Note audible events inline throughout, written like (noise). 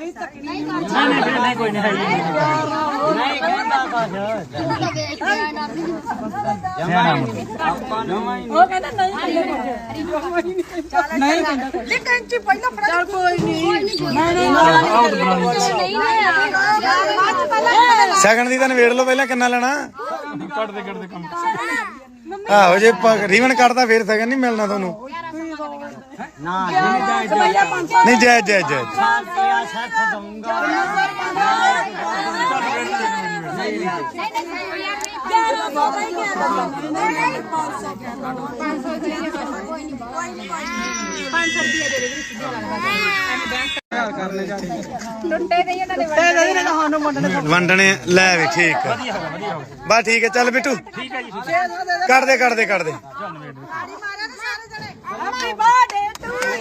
ਨਹੀਂ ਕੋਈ ਨਹੀਂ। ਨਹੀਂ ਕਹਿੰਦਾ ਉਹ ਕਹਿੰਦਾ ਨਹੀਂ ਨਹੀਂ ਕਹਿੰਦਾ ਇਹ ਕੈਂਚੀ ਪਹਿਲਾਂ ਫੜਾ ਕੋਈ ਨਹੀਂ। ਸਗਣ ਦੀ ਤਾਂ ਨਵੇੜ ਲਓ ਪਹਿਲਾਂ ਕਿੰਨਾ ਲੈਣਾ? ਕੱਟਦੇ ਕੱਟਦੇ ਕੰਮ। ਆਹੋ ਜੇ ਰੀਵਨ ਕੱਟਦਾ ਫੇਰ ਸਗਨ ਨਹੀਂ ਮਿਲਣਾ ਤੁਹਾਨੂੰ। ਨਾ ਨਹੀਂ ਜਾਇ ਨਹੀਂ ਜੈ ਜੈ ਜੈ ਵੰਡਣੇ ਲੈ ਵੇ ਠੀਕ ਆ ਬਸ ਠੀਕ ਹੈ ਚੱਲ ਬਿੱਟੂ ਠੀਕ ਹੈ ਜੀ ਕੱਢ ਦੇ ਕੱਢ ਦੇ ਕੱਢ ਦੇ ਹੈਪੀ ਬਰਥਡੇ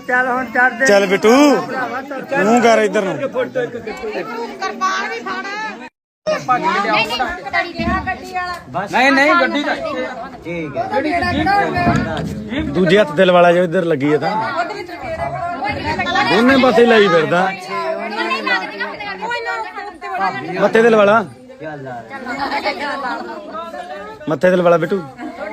ਚੱਲ ਹੁਣ ਚੜ ਦੇ ਚੱਲ ਬਿੱਟੂ ਮੂੰਹ ਕਰ ਇੱਧਰ ਨੂੰ। ਕਰਪਾਨ ਵੀ ਫੜ ਨਹੀਂ ਨਹੀਂ ਗੱਡੀ ਦਾ ਠੀਕ ਹੈ ਦੂਜੇ ਹੱਥ ਦਿਲ ਵਾਲਾ ਜੋ ਇੱਧਰ ਲੱਗੀ ਹੈ ਤਾਂ। ਦੋਨੇ ਪਾਸੇ ਲਾਈ ਫਿਰਦਾ। ਮੱਥੇ ਦਿਲ ਵਾਲਾ। ਮੱਥੇ ਦਿਲ ਵਾਲਾ ਬਿੱਟੂ।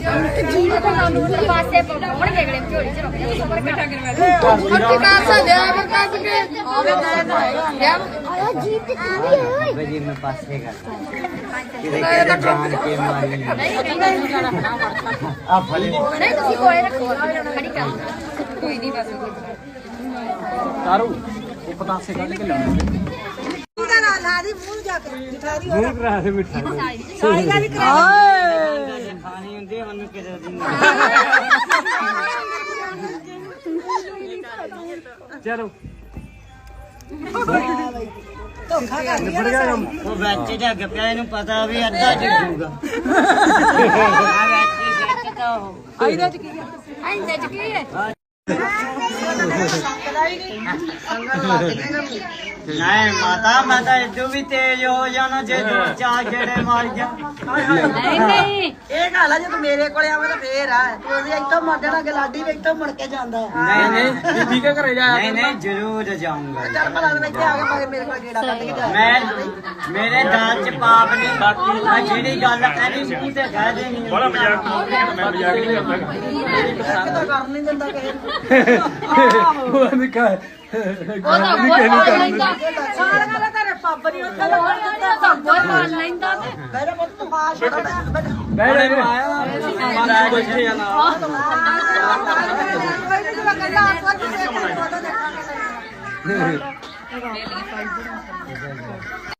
ਪਾਸੇ ਪਾਉਣਗੇ ਅਗਲੇ ਝੋਲੀ ਚ ਰੱਖਦੇ ਸਬਰ ਬੈਠਾ ਵਜੀਰ ਨੇ ਪਾਸੇ ਕਰ ਕਿਤੇ ਕਿਹੜੇ ਜਾਣ ਕੇ। ਮਾਰੀ ਨਹੀਂ ਕਹਿੰਦਾ ਆ ਫਲੇ ਨਹੀਂ ਤੁਸੀਂ ਕੋਲੇ ਰੱਖੋ ਖੜੀ ਕਰ ਕੋਈ ਨਹੀਂ ਬਸ ਤਾਰੂ ਉਹ ਪਤਾਸੇ ਕੱਢ ਕੇ ਲਿਆਉਣਾ ਉਹਦਾ ਨਾਲ ਲਾ ਦੀ। ਮੂੰਹ ਜਾ ਕੇ ਜਠਾਰੀ ਮੂੰਹ ਕਰਾ ਦੇ। ਮਿੱਠਾ ਸਾਈ ਦਾ ਵੀ ਕਰਾ ਉਹਨੂੰ ਕਿਤੇ ਦਿਨ ਚਲੋ। ਧੋਖਾ ਕਰ ਉਹ ਬੱਚੇ ਦਾ ਪਿਆ ਇਹਨੂੰ ਪਤਾ ਵੀ ਅੱਧਾ ਜਿੱਤੂਗਾ ਆ ਬੱਚੇ ਜਿੱਤਦਾ ਉਹ। ਇਹਦੇ ਚ ਕੀ ਆ? ਆਂਦੇ ਚ ਕੀ ਹੈ ਨਹੀਂ ਮਾਤਾ ਮੈਂ ਤਾਂ ਇਦੋਂ ਵੀ ਤੇਜ਼ ਹੋ ਜਾਣਾ ਜੇ ਤੂੰ ਚਾਰ ਗੇੜੇ ਮਾਰ ਜਾ ਨਹੀਂ ਨਹੀਂ। ਇਹ ਗੱਲ ਆ ਜਦੋਂ ਮੇਰੇ ਕੋਲੇ ਆਵੇ ਤਾਂ ਫੇਰ ਆ। ਤੂੰ ਅਸੀਂ ਇੱਥੋਂ ਮੁੜ ਜਾਣਾ ਗਲਾਡੀ ਵੀ ਇੱਥੋਂ ਮੁੜ ਕੇ ਜਾਂਦਾ। ਨਹੀਂ ਨਹੀਂ। ਬੀਬੀ ਕੇ ਘਰੇ ਜਾ ਨਹੀਂ ਨਹੀਂ ਜ਼ਰੂਰ ਜਾਊਂਗਾ। ਚੱਲ ਭਲਾ ਤੂੰ ਇੱਥੇ ਆ ਕੇ ਮਗਰ ਮੇਰੇ ਕੋਲ ਗੇੜਾ ਕੱਢ ਕੇ ਜਾ। ਮੈਂ ਮੇਰੇ ਦਾਲ ਚ ਪਾਪ ਨਹੀਂ ਬਾਕੀ ਜਿਹੜੀ ਗੱਲ ਕਹਿਣੀ ਮੂੰਹ ਤੇ ਕਹਿ ਦੇਣੀ ਬੜਾ ਮਜ਼ਾਕ ਮੈਂ ਮਜ਼ਾਕ ਨਹੀਂ ਕਰਦਾ। ਕਿਤੋਂ ਕਰ ਨਹੀਂ ਦਿੰਦਾ ਕਿਸੇ ਨੂੰ। (laughs) ਉਹ ਨਹੀਂ ਕਹ ਉਹ ਤਾਂ ਬਹੁਤ ਪਾਲ ਲੈਂਦਾ। ਸਾਲ ਗੱਲ ਤੇਰੇ ਪੱਬ ਨਹੀਂ ਉੱਥੇ ਲੱਗਣ ਦਿੱਤਾ ਤਾਂ ਬਹੁਤ ਪਾਲ ਲੈਂਦਾ ਤੇ। ਮੇਰੇ ਪੁੱਤ ਤੂੰ ਖਾ ਛੱਡਦਾ ਬੈਠ ਆਇਆ ਮਾਤਾ ਬੈਠੇ ਆ ਨਾ ਬੈਠ। ਤੂੰ ਕਹਿੰਦਾ ਆ ਕੁਝ ਦੇ ਫੋਟੋ ਦੇਖਾਂਗੇ